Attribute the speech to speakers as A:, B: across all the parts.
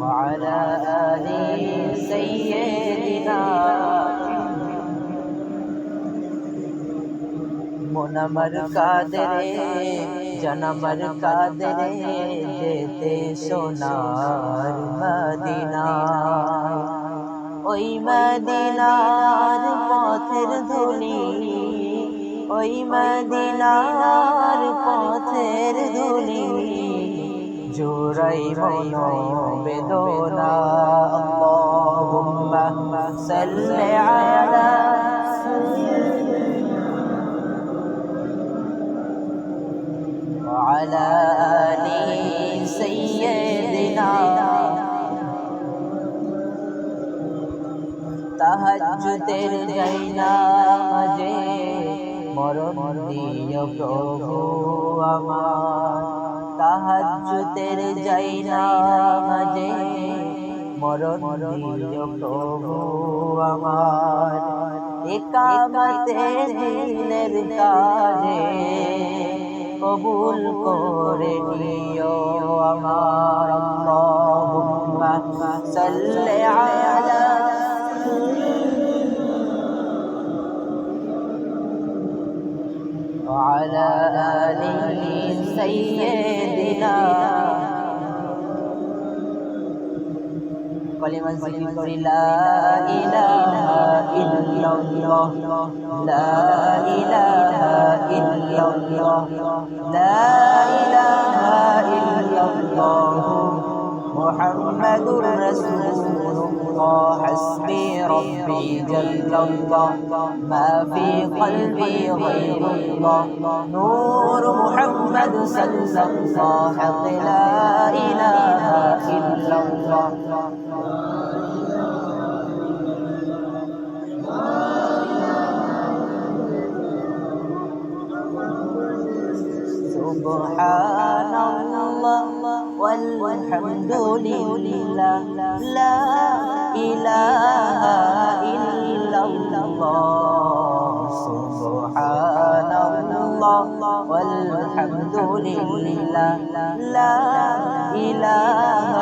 A: وعلى آل سيدنا মনামর কাদরে জনমর কাদরে যেতে সোনার মদিনা ওই মদিনার পথের ধুলি ওই মদিনার পথের ধুলি জোরাই মনো বেদনা আল্লাহুম্মা সাল্লি আলা وعلى آل سيدنا তাহাজ্জুদের যাইনা মাঝে মরণ দিও প্রভু আমার তাহাজ্জুদের যাইনা মাঝে মরণ দিও প্রভু আমার। একামতে দিনের কাজে কবুল করে নিও আমার আল্লাহুম্মা না। কলিমা জিকির করি, লা ইলাহা ইল্লাল্লাহ, লা ইলাহা ইল্লাল্লাহ, লা ইলাহা ইল্লাল্লাহ, মুহাম্মাদুর রাসূলুল্লাহ। الله حسبي ربي جل الله. ما في قلبي غير الله. نور محمد صلى الله لا إله إلا الله. سبحان الله والحمد لله. لا إله إلا الله سبحان الله والحمد لله لا إله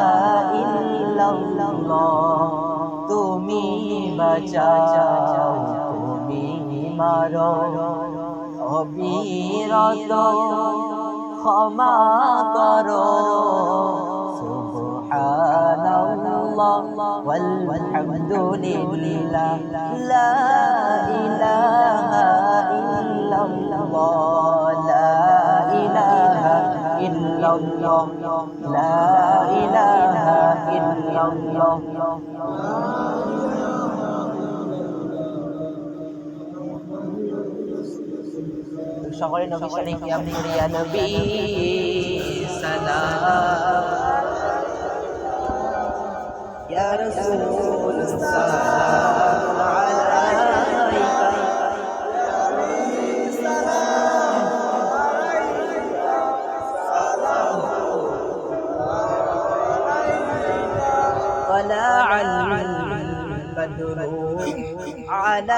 A: إلا الله তুমি বাঁচাও তুমি মারো অবিরত ক্ষমা করো ওয়ালহামদুলিল্লাহ লা ইলাহা ইল্লাল্লাহ লা ইলাহা ইল্লাল্লাহ, লা ইলাহা ইল্লাল্লাহ। সকলে নবী শরীফ আপনি ইয়া নবী সালাম। ইয়া রাসূল طلع البدر علينا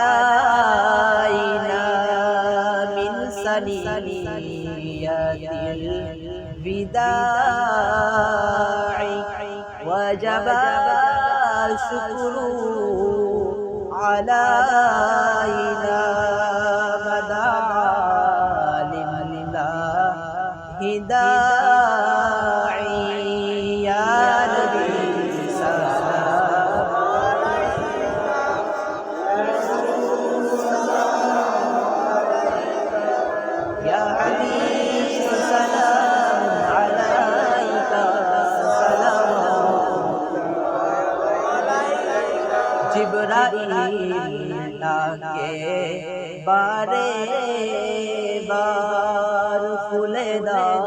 A: من سنيات الوداع وجب الشكر علينا বার খুলে দাও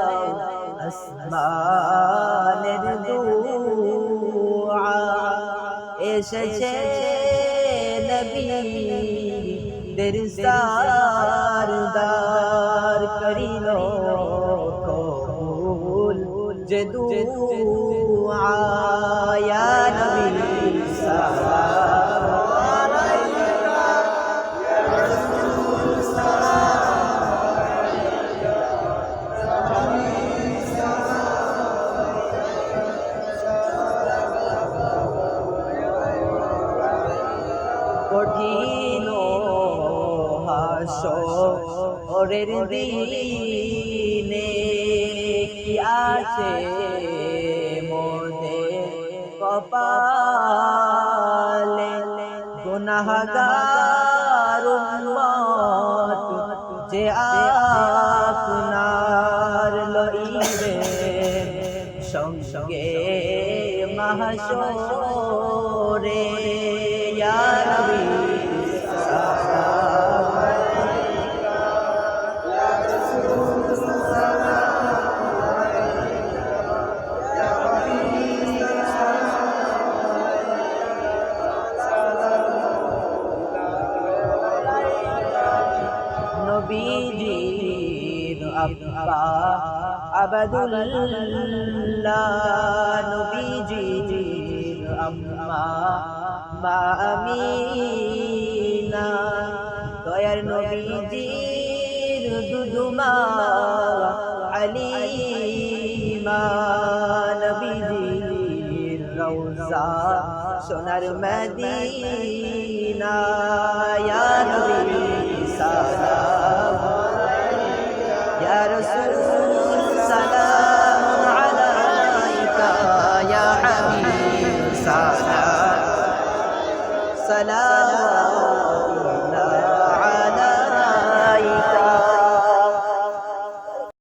A: আসমানের দুআ এসেছে নবী দের সারদার করিল কবুল। যে দুআ কঠিন হাসরের দিনে। কি আছে মোদের কপালে? গুনাহগার উম্মত যে আপনার লইবে। সঙ্গে মহাশোরে নবীজির আব্বা আবাদুল্লাহ নবীজির আম্মা মা আমিনা। দয়ার নবীজির দুদুমা আলিমা। নবীজির রওজা সোনার মদিনা সারা